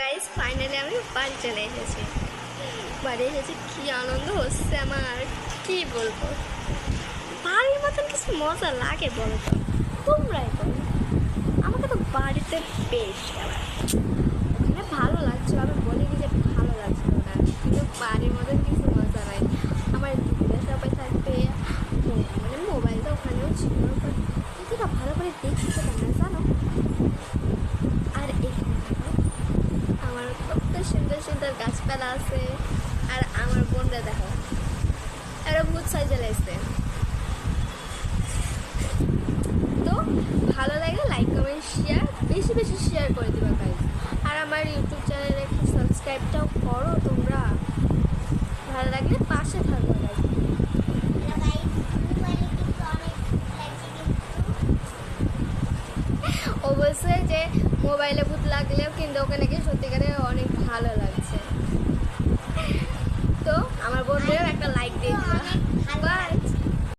Guys finally আমি বাড়ি চলে এসেছি। বাড়ি এসেছি, কি আনন্দ হচ্ছে আমার, কি বলব? বাড়ির মতন কিছু মজা লাগে বলো তো তোমরাই বলো। আমাকে তো বাড়িতে বেশ আবার ওখানে ভালো লাগছিল, আমি বলিনি যে ভালো লাগছিল না, কিন্তু বাড়ির মতন কিছু মজা নাই। আমার দিদিরা সবাই থাকবে মানে মোবাইলটা ওখানেও ছিল। অতটা ভালো করে দেখতে পেতাম না জানো আর এখানে দেখো, আমার কত সুন্দর সুন্দর গাছপালা আছে আর আমার বোনরা দেখো, এরা ভূত সাইজে লাগছে। তো ভালো লাগে লাইক কমেন্ট শেয়ার বেশি বেশি শেয়ার করে দিবা গাইজ আর আমার ইউটিউব চ্যানেলে একটু সাবস্ক্রাইবটাও করো তোমরা। ভালো লাগলে পাশে থাকো গাইজ ও বলছে যে মোবাইলে ভূত লাগলেও কিন্তু ওকে নাকি